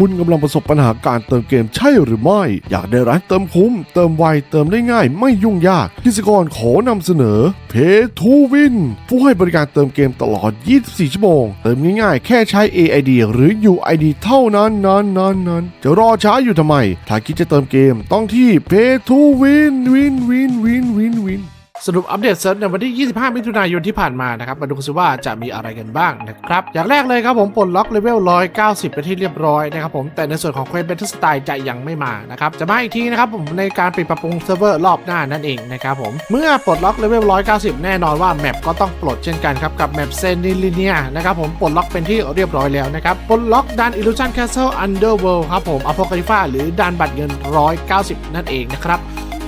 คุณกำลังประสบปัญหาการเติมเกมใช่หรือไม่ อยากได้ร้านเติมคุ้ม เติมไว เติมได้ง่าย ไม่ยุ่งยากกิจกรขอนำเสนอ Pay to Win ผู้ให้บริการเติมเกมตลอด 24 ชั่วโมง เติมง่ายๆ แค่ใช้ AID หรือ UID เท่านั้นนั้นนั้นนั้นจะรอช้าอยู่ทำไม ถ้าคิดจะเติมเกมต้องที่ Pay to Win Win Win Win Win Win สรุปอัปเดตเซิร์ฟในวันที่ 25 มิถุนายนที่ผ่านมานะครับ มาดูกันสิว่าจะมีอะไรกันบ้างนะครับ อย่างแรกเลยครับผมปลดล็อกเลเวล 190 ไปที่เรียบร้อยนะครับผม แต่ในส่วนของเควสเบทสไตล์จะยังไม่มานะครับ จะมาอีกทีนะครับผมในการปิดปรับปรุงเซิร์ฟเวอร์รอบหน้านั่นเองนะครับผม เมื่อปลดล็อกเลเวล 190 แน่นอนว่าแมปก็ต้องปลดเช่นกันครับกับแมปเซนิลิเนียนะครับผมปลดล็อกเป็นที่เรียบร้อยแล้วนะครับ ปลดล็อกดัน Illusion Castle Underworld ครับผม a p o c a l y p h a หรือดันบัตรเงิน 190 นั่นเองนะครับ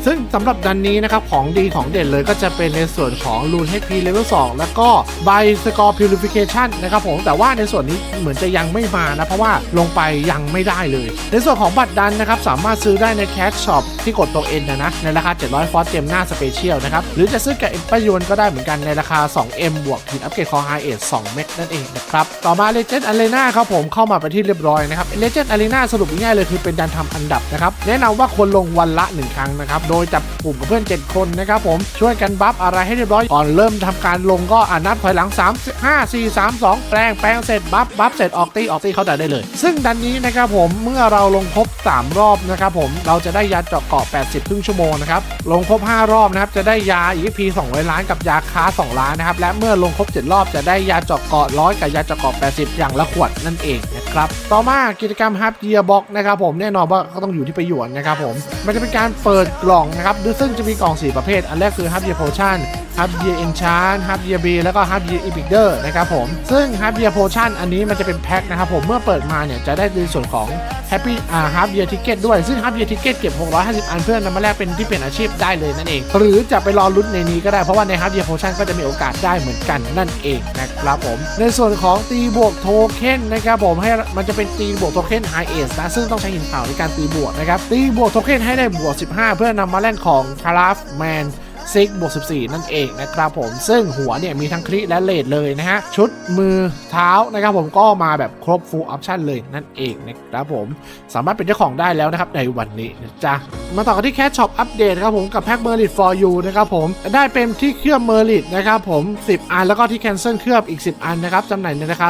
ซึ่งสำหรับดันนี้นะครับของดีของเด่นเลยก็จะเป็นในส่วนของรูน HP Level 2 แล้วก็ใบสกอร์ Purification นะครับผมแต่ว่าในส่วนนี้เหมือนจะยังไม่มานะ เพราะว่าลงไปยังไม่ได้เลย ในส่วนของบัตรดันนะครับ สามารถซื้อได้ใน Cash Shop ที่กดตัว N นะนะ ในราคา 700 ฟอสเจมหน้าสเปเชียลนะครับ หรือจะซื้อกับเอ็มปยวนก็ได้เหมือนกันในราคา 2M บวกถึงอัปเกรดคอ High Edge 2เม็ดนั่นเองนะครับต่อมา Legend Arena ครับผมเข้ามาไปที่เรียบร้อยนะครับ Legend Arena สรุปง่ายๆเลยคือเป็นการทำอันดับนะครับแนะนำว่าควรลงวันละ 1 ครั้งนะครับโดยจับกลุ่มกับเพื่อน 7 คนนะครับผมช่วยกันบัฟอะไรให้เรียบร้อยก่อนเริ่มทำการลงก็อนับถอยหลัง 3 5 4 3 2 แปลงแปลงเสร็จบัฟบัฟเสร็จออกตีออกตีเข้าแต่ได้เลย ซึ่งดันนี้นะครับผมเมื่อเราลงครบ 3 รอบนะครับผมเราจะได้ยาเจาะเกาะ 80 ครึ่งชั่วโมงนะครับลงครบ 5 รอบนะครับจะได้ยา EP 200 ล้านกับยาค้า 2 ล้านนะครับและเมื่อลงครบ 7 รอบจะได้ยาเจาะเกาะร้อยกับยาเจาะเกาะ 80 อย่างละขวดนั่นเองนะครับต่อมากิจกรรมฮับเยียบ็อกนะครับผมแน่นอนว่าก็ต้องอยู่ที่ประโยชน์นะครับผมมันจะเป็นการเปิดกล่ององนะครับซึ่งจะมีกล่อง 4 ประเภท อันแรกคือฮับเยโพชั่น ฮับเยียเอนชานฮับเยียบีแล้วก็ฮับเยียอีพิกเดอร์นะครับผม ซึ่งฮับเยียโพชั่นอันนี้มันจะเป็นแพ็คนะครับผมเมื่อเปิดมาเนี่ยจะได้ในส่วนของแฮปปี้อ่าฮาร์ฟเยียร์ทิเก็ตด้วย ซึ่งฮาร์ฟเยียร์ทิเก็ตเก็บ 650 อันเพื่อนนำมาแลกเป็นที่เปลี่ยนอาชีพได้เลยนั่นเอง หรือจะไปรอลุ้นในนี้ก็ได้เพราะว่าในฮาร์ฟเยียร์โพชั่นก็จะมีโอกาสได้เหมือนกันนั่นเองนะครับผม ในส่วนของตีบวกโทเค็นนะครับผมให้มันจะเป็นตีบวกโทเค็นไฮเอสนะซึ่งต้องใช้หินเผาในการตีบวกนะครับตีบวกโทเค็นให้ได้บวก 15 เพื่อนำมาแลกของคาราฟแมน ซิกบวก14 นั่นเองนะครับผมซึ่งหัวเนี่ยมีทั้งคริและเลดเลยนะฮะ ชุดมือเท้านะครับผมก็มาแบบครบ full option เลยนั่นเองนะครับผมสามารถเป็นเจ้าของได้แล้วนะครับในวันนี้นะจ๊ะ มาต่อกันที่แคชช็อปอัปเดตครับผมกับแพ็กเมอร์ลิต for you นะครับผมได้เป็นที่เคลือบเมอร์ลิตนะครับผม 10 อัน แล้วก็ที่แคนเซิลเคลือบอีก 10 อันนะครับจำหน่ายในราคา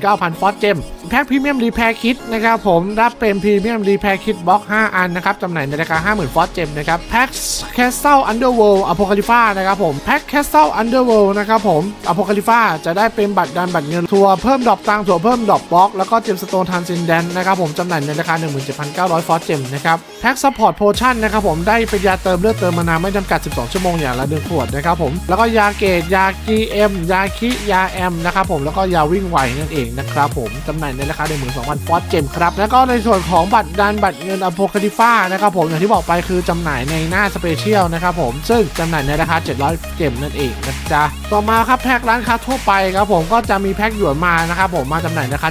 39,000 ฟอสเจมแพ็กพรีเมียมรีแพร์คิดนะครับผมรับเป็นพรีเมียมรีแพร์คิดบล็อก 5 อันนะครับจำหน่ายในราคา 50,000 ฟอสเจมนะครับแพ็กแคสเซิลอันเดอร์เวิลด์อพคาลิฟ่านะครับผมแพ็กแคสเซิลอันเดอร์เวิลด์นะครับผมอโพคาลิฟ่าจะได้เป็นบัตรดันบัตรเงินทัวร์เพิ่มดอกตังทัวร์เพิ่มดอกบล็อกแล้วก็เจมสโตนทันซินแดนนะครับผมจำหน่ายในราคา 17,900 ฟอสเจมนะครับแพ็กซัพพอร์ตโพชั่นนะครับผมได้เป็นยาเติมเลือดเติมมานาไม่จำกัด 12 ชั่วโมงอย่างละหนึ่งขวดนะครับผมแล้วก็ยาเกตยา GM ยาคิยาแอมนะครับผมแล้วก็ยาวิ่งไวนั่นเองนะครับผมจำหน่ายในราคา 12,000 ฟอสเจมครับแล้วก็ในส่วนของบัตรดันบัตรเงินอโพคาลิฟานะครับผมอย่างที่บอกไปคือจำหน่ายในหน้าสเปเชียลนะครับผมซึ่งจำหน่ายในราคา 700เจมนั่นเองนะจ๊ะ ต่อมาครับแพ็คร้านค้าทั่วไปครับผมก็จะมีแพ็คหยวนมานะครับผมมาจำหน่ายในราคา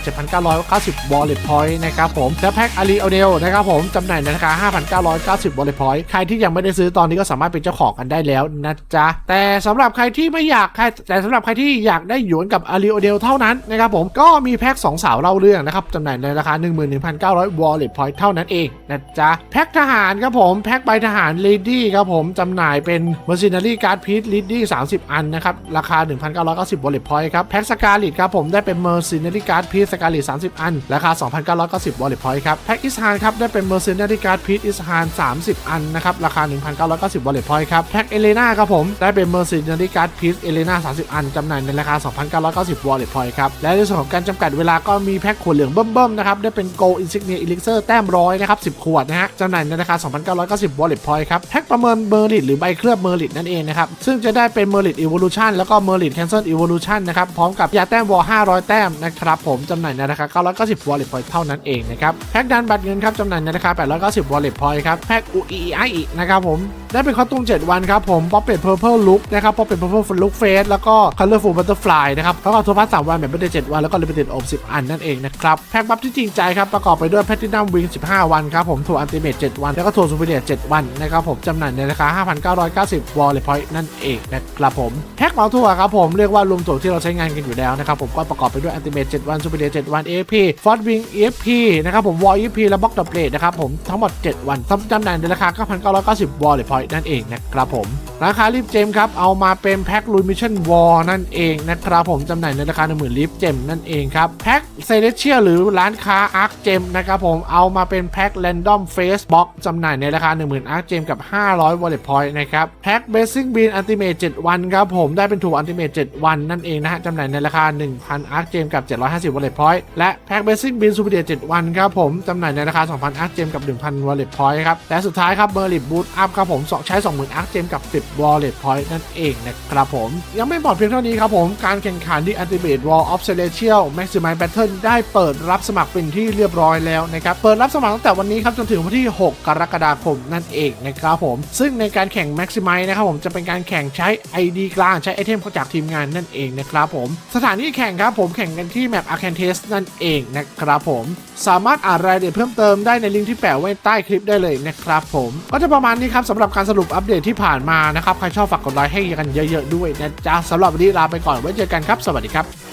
7,990 wallet point นะครับผมและแพ็คอารีโอเดลนะครับผมจำหน่ายในราคา 5,990 wallet point ใครที่ยังไม่ได้ซื้อตอนนี้ก็สามารถเป็นเจ้าของกันได้แล้วนะจ๊ะแต่สำหรับใครที่ไม่อยากใครแต่สำหรับใครที่อยากได้หยวนกับอารีโอเดลเท่านั้นนะครับผมก็มีแพ็คสองสาวเล่าเรื่องนะครับจำหน่ายในราคา 11,900 wallet point เท่านั้นเองนะจ๊ะแพ็คทหารครับผมแพ็คใบทหารเลดี้ครับผมจำหน่ายเป็น mercenary card piece lady 30 อันนะครับ ราคา 1,990 wallet point ครับ แพ็คสกาลิตครับผมได้เป็น mercenary card piece สกาลิต30 อัน ราคา 2,990 wallet point ครับ แพ็คอิสฮานครับได้เป็น mercenary card piece อิสฮาน30 อันนะครับ ราคา 1,990 wallet point ครับ แพ็คเอเลนาครับผมได้เป็น mercenary card piece เอเลนา30 อันจำหน่ายในราคา 2,990 wallet point ครับและในส่วนของการจำกัดเวลาก็มีแพ็คขวดเหลืองเบิ่มๆนะครับได้เป็น gold insignia elixir แต้มร้อยนะครับ10 ขวดนะฮะจำหน่ายในราคา 2,990 wallet point ครับแพ็คประเมินเมอร์ลิตหรือใบเคลือบเมอร์ลิตนั่นเองนะครับ ซึ่งจะได้เป็นเมอริต evolution แล้วก็เมอริต cancel evolution นนะครับ พร้อมกับยาแต้มวอล500 แต้มนะครับผมจำหน่ายในราคา990 wallet point เท่านั้นเองนะครับ แพ็คดันบัตรเงินครับจำหน่ายในราคา890 wallet point ครับ แพ็ค UEI นะครับผม ได้เป็นคอสตูม7 วันครับผมป๊อปเป็ดเพอร์เพิลลุกนะครับป๊อปเป็ดเพอร์เพิลลุกเฟสแล้วก็ colorful butterfly นะครับแล้วก็ทัวร์พัส3วันแบบไม่ได้7วันแล้วก็ลิมิเต็ดอบ10 อันนั่นเองนะครับแพ็คบัฟที่จริงใจครับประกอบไปด้วยแพทตินัมวิง15 วันครับผมถั่วอันติเมต7วันแล้วก็ถั่วซูเปอร์เลีย7วันนะครับผมจำหน่ายในราคา5,990 10 วอลเลย์พอยต์นั่นเองนะครับผมแพ็กเหมาทั่วครับผมเรียกว่ารวมตัวที่เราใช้งานกันอยู่แล้วนะครับผมก็ประกอบไปด้วยอันติเมต7วันซูเปอร์เดีย7วัน AFP ฟอร์ดวิง EFP นะครับผมวอล EFP และบล็อกดับเบิลนะครับผมทั้งหมด 7 วันจำหน่ายในราคา 9,990 วอลเลย์พอยต์นั่นเองนะครับผม ราคาลิฟเจมครับ เอามาเป็นแพ็คลูมิชั่นวอลนั่นเองนะครับผมจำหน่ายในราคา10,000ลิฟเจมนั่นเองครับ แพ็คเซเลเชียหรือร้านค้าอาร์คเจมนะครับผมเอามาเป็นแพ็คแรนดอมเฟสบ็อกจำหน่ายในราคา 10,000อาร์คเจมกับ 500วอลเลตพอยต์นะครับแพ็คเบสซิ่งบีนอันติเมต7วันครับผมได้เป็นถูกอันติเมต7วันนั่นเองนะฮะจำหน่ายในราคา 1,000อาร์คเจมกับ 750วอลเลตพอยต์และแพ็คเบสซิ่งบีนซูเปอร์เดีย7วันครับผมจำหน่ายในราคา 2,000อาร์คเจมกับ 1,000วอลเลตพอยต์ครับและสุดท้ายครับเบอร์ลิบบูทอัพครับผมใช้ 20,000อาร์คเจมกับ 10วอลเลตพอยต์นั่นเองนะครับผม ยังไม่หมดเพียงเท่านี้ครับผม การแข่งขันที่ Ultimate War of Celestial Maximize Battle ได้เปิดรับสมัครเป็นที่เรียบร้อยแล้วนะครับ เปิดรับสมัครตั้งแต่วันนี้ครับจนถึงวันที่ 6 กรกฎาคมนั่นเองนะครับผม ซึ่งในการแข่ง Maximize นะครับผมจะเป็นการแข่งใช้ ID กลางใช้ไอเทมจากทีมงานนั่นเองนะครับผม สถานที่แข่งครับผมแข่งกันที่แมป Arcantes นั่นเองนะครับผม สามารถอ่านรายละเอียดเพิ่มเติมได้ในลิงก์ที่แปะไว้ใต้คลิปได้เลยนะครับผม ก็จะประมาณนี้ครับสำหรับการสรุปอัปเดตที่ผ่านมานะครับ ใครชอบฝากกดไลค์ให้กันเยอะ ๆ ด้วยนะจ๊ะสำหรับวันนี้ลาไปก่อนไว้เจอกันครับ สวัสดีครับ